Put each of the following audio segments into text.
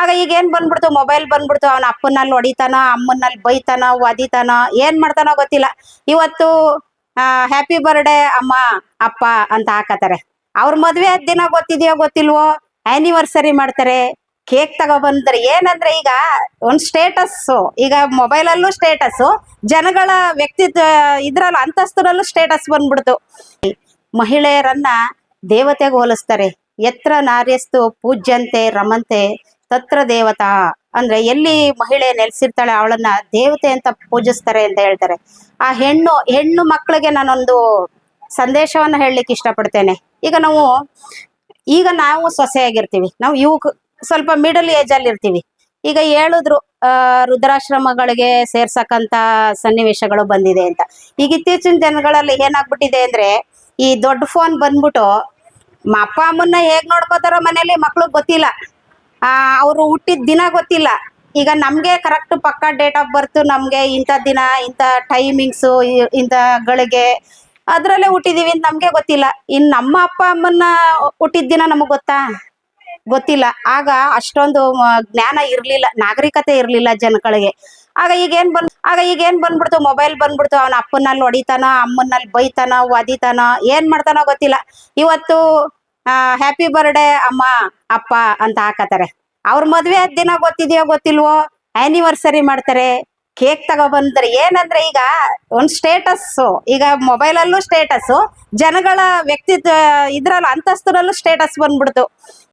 ಆಗ ಈಗ ಏನ್ ಬಂದ್ಬಿಡ್ತು? ಮೊಬೈಲ್ ಬಂದ್ಬಿಡ್ತು. ಅವನ ಅಪ್ಪನಲ್ಲಿ ಹೊಡಿತಾನ ಅಮ್ಮನಲ್ಲಿ ಬೈತಾನ ಒದಿತಾನ ಏನ್ ಮಾಡ್ತಾನೋ ಗೊತ್ತಿಲ್ಲ. ಇವತ್ತು ಹ್ಯಾಪಿ ಬರ್ಡೇ ಅಮ್ಮ, ಅಪ್ಪ ಅಂತ ಹಾಕತಾರೆ ಅವ್ರ ಮದ್ವೆ ದಿನ ಗೊತ್ತಿದೆಯೋ ಗೊತ್ತಿಲ್ವೋ ಆನಿವರ್ಸರಿ ಮಾಡ್ತಾರೆ. ಕೇಕ್ ತಗೊಬಂದ್ರೆ ಏನಂದ್ರೆ ಈಗ ಒಂದ್ ಸ್ಟೇಟಸ್ ಈಗ ಮೊಬೈಲ್ ಅಲ್ಲೂ ಸ್ಟೇಟಸ್ ಜನಗಳ ವ್ಯಕ್ತಿತ್ವ, ಇದ್ರಲ್ಲ ಅಂತಸ್ತರಲ್ಲೂ ಸ್ಟೇಟಸ್ ಬಂದ್ಬಿಡ್ತು. ಮಹಿಳೆಯರನ್ನ ದೇವತೆಗೆ ಹೋಲಿಸ್ತಾರೆ. ಎತ್ರ ನಾರ್ಯಸ್ತು, ಪೂಜ್ಯಂತೆ, ರಮಂತೆ ತತ್ರ ದೇವತಾ ಅಂದ್ರೆ ಎಲ್ಲಿ ಮಹಿಳೆ ನೆಲೆಸಿರ್ತಾಳೆ ಅವಳನ್ನ ದೇವತೆ ಅಂತ ಪೂಜಿಸ್ತಾರೆ ಅಂತ ಹೇಳ್ತಾರೆ. ಆ ಹೆಣ್ಣು ಹೆಣ್ಣು ಮಕ್ಕಳಿಗೆ ನಾನೊಂದು ಸಂದೇಶವನ್ನ ಹೇಳಲಿಕ್ಕೆ ಇಷ್ಟಪಡ್ತೇನೆ. ಈಗ ನಾವು ಈಗ ನಾವು ಸೊಸೆಯಾಗಿರ್ತೀವಿ. ನಾವು ಯುವಕ ಸ್ವಲ್ಪ ಮಿಡಲ್ ಏಜ್ ಅಲ್ಲಿ ಇರ್ತೀವಿ. ಈಗ ಹೇಳಿದ್ರು ರುದ್ರಾಶ್ರಮಗಳಿಗೆ ಸೇರ್ಸಕ್ಕಂತ ಸನ್ನಿವೇಶಗಳು ಬಂದಿದೆ ಅಂತ. ಈಗ ಇತ್ತೀಚಿನ ದಿನಗಳಲ್ಲಿ ಏನಾಗ್ಬಿಟ್ಟಿದೆ ಅಂದ್ರೆ, ಈ ದೊಡ್ಡ ಫೋನ್ ಬಂದ್ಬಿಟ್ಟು ಅಪ್ಪ, ಅಮ್ಮನ್ನ ಹೇಗ್ ನೋಡ್ಕೋತಾರೋ ಮನೇಲಿ ಮಕ್ಳಿಗೆ ಗೊತ್ತಿಲ್ಲ. ಅವ್ರು ಹುಟ್ಟಿದ ದಿನ ಗೊತ್ತಿಲ್ಲ. ಈಗ ನಮಗೆ ಕರೆಕ್ಟ್ ಪಕ್ಕ ಡೇಟ್ ಆಫ್ ಬರ್ತ್ ನಮ್ಗೆ ಇಂಥ ದಿನ, ಇಂಥ ಟೈಮಿಂಗ್ಸು ಇಂಥ ಗಳಿಗೆ ಅದ್ರಲ್ಲೇ ಹುಟ್ಟಿದೀವಿ ಅಂತ ನಮ್ಗೆ ಗೊತ್ತಿಲ್ಲ. ಇನ್ ನಮ್ಮ ಅಪ್ಪ ಅಮ್ಮನ ಹುಟ್ಟಿದ ದಿನ ನಮಗ್ ಗೊತ್ತಾ? ಗೊತ್ತಿಲ್ಲ. ಆಗ ಅಷ್ಟೊಂದು ಜ್ಞಾನ ಇರ್ಲಿಲ್ಲ, ನಾಗರಿಕತೆ ಇರ್ಲಿಲ್ಲ ಜನಗಳಿಗೆ. ಆಗ ಈಗ ಏನ್ ಬಂದ್, ಆಗ ಈಗ ಏನ್ ಬಂದ್ಬಿಡ್ತು? ಮೊಬೈಲ್ ಬಂದ್ಬಿಡ್ತು. ಅವನ ಅಪ್ಪನಲ್ಲಿ ಹೊಡಿತಾನ ಅಮ್ಮನಲ್ಲಿ ಬೈತಾನ ಒದಿತಾನ ಏನ್ ಮಾಡ್ತಾನೋ ಗೊತ್ತಿಲ್ಲ. ಇವತ್ತು ಹ್ಯಾಪಿ ಬರ್ಡೇ ಅಮ್ಮ ಅಪ್ಪ ಅಂತ ಹಾಕತಾರೆ ಅವ್ರ ಮದ್ವೆ ದಿನ ಗೊತ್ತಿದೆಯೋ ಗೊತ್ತಿಲ್ವೋ ಆನಿವರ್ಸರಿ ಮಾಡ್ತಾರೆ. ಕೇಕ್ ತಗೊಬಂದ್ರೆ ಏನಂದ್ರೆ ಈಗ ಒಂದ್ ಸ್ಟೇಟಸ್ ಈಗ ಮೊಬೈಲ್ ಅಲ್ಲೂ ಸ್ಟೇಟಸ್ ಜನಗಳ ವ್ಯಕ್ತಿತ್ವ ಇದ್ರಲ್ಲ ಅಂತಸ್ತರಲ್ಲೂ ಸ್ಟೇಟಸ್ ಬಂದ್ಬಿಡ್ತು.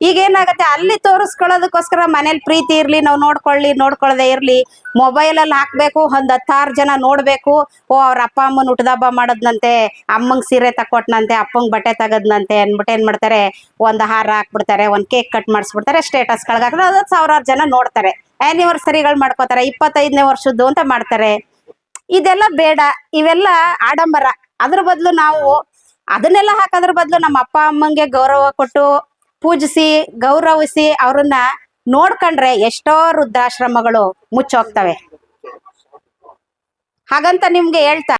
ಈಗ ಏನಾಗುತ್ತೆ ಅಲ್ಲಿ ತೋರಿಸ್ಕೊಳ್ಳೋದಕ್ಕೋಸ್ಕರ ಮನೇಲಿ ಪ್ರೀತಿ ಇರ್ಲಿ, ನಾವು ನೋಡ್ಕೊಳ್ಳಿ ನೋಡ್ಕೊಳ್ಳದೆ ಇರ್ಲಿ. ಮೊಬೈಲ್ ಅಲ್ಲಿ ಹಾಕ್ಬೇಕು, ಒಂದ್ ಹತ್ತಾರು ಜನ ನೋಡಬೇಕು. ಓ, ಅವ್ರ ಅಪ್ಪ ಅಮ್ಮನ ಹುಟ್ಟದಬ್ಬ ಮಾಡದ್ನಂತೆ, ಅಮ್ಮಂಗ್ ಸೀರೆ ತಕ್ಕೊಟ್ನಂತೆ, ಅಪ್ಪಂಗೆ ಬಟ್ಟೆ ತಗದ್ನಂತೆ ಅಂದ್ಬಿಟ್ಟು ಏನ್ ಮಾಡ್ತಾರೆ, ಒಂದ್ ಹಾರ ಹಾಕ್ಬಿಡ್ತಾರೆ, ಒಂದ್ ಕೇಕ್ ಕಟ್ ಮಾಡಿಸ್ಬಿಡ್ತಾರೆ ಸ್ಟೇಟಸ್ ಹಾಕಿದ್ರೆ ಅದು ಸಾವಿರಾರು ಜನ ನೋಡ್ತಾರೆ. ಆನಿವರ್ಸರಿಗಳು ಮಾಡ್ಕೋತಾರೆ, ಇಪ್ಪತ್ತೈದನೇ ವರ್ಷದ್ದು ಅಂತ ಮಾಡ್ತಾರೆ. ಇದೆಲ್ಲ ಬೇಡ, ಇವೆಲ್ಲ ಆಡಂಬರ. ಅದ್ರ ಬದಲು ನಾವು ಅದನ್ನೆಲ್ಲ ಹಾಕೋದ್ರ ಬದಲು ನಮ್ಮ ಅಪ್ಪ, ಅಮ್ಮಂಗೆ ಗೌರವ ಕೊಟ್ಟು ಪೂಜಿಸಿ, ಗೌರವಿಸಿ ಅವ್ರನ್ನ ನೋಡ್ಕೊಂಡ್ರೆ ಎಷ್ಟೋ ವೃದ್ಧಾಶ್ರಮಗಳು ಮುಚ್ಚೋಗ್ತವೆ. ಹಾಗಂತ ನಿಮ್ಗೆ ಹೇಳ್ತಾ